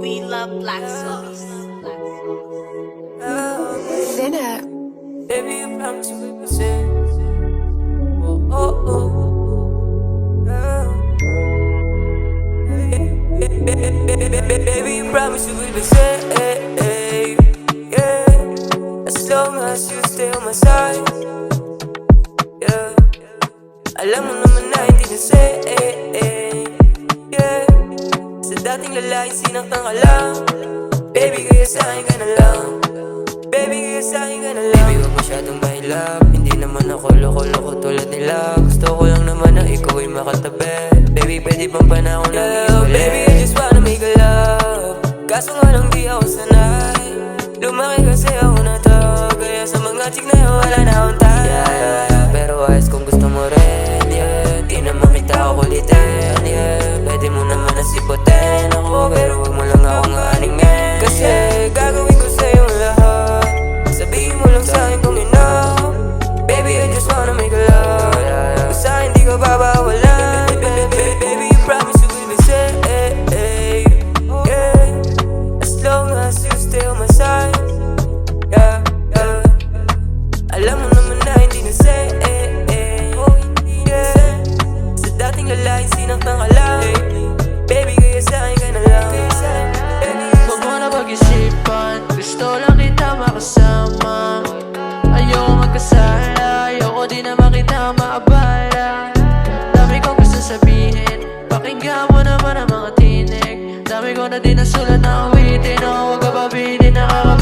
We love black sauce. Zinab. Uh, Baby, you promise you will be. Oh, oh, oh. Baby, you promise you will be safe. Yeah. As long as you stay on my side. Yeah. Alam mo naman Dating lalaki, sinaktan ka lang. Baby, kaya sa akin ka na lang. Baby, kaya sa akin ka na lang Baby, huwag masyadong mahilap. Hindi naman ako loko-loko tulad nila. Gusto ko lang naman na ikaw ay makatabi. Baby, pwede bang panahon lang yeah, Baby, I just wanna make a love. Kaso nga lang di ako sanay. Lumaki kasi ako na to. Kaya sa mga chick na yun, wala na akong time. Yeah, yeah, yeah. Pero ayos kung gusto mo rin on my side. Yeah, yeah. Alam mo naman na hindi na safe yeah. Sa dating lalaki, sinaktan ka lang Baby, kaya sa'kin ka na lang Huwag mo na pag-isipan Gusto lang kita makasama Ayoko magkasala Ayoko na makita maabala Dami kong gusto sabihin Pakinggan mo naman ang mga tinig Dami ko na din nasulat na awitin O huwag ka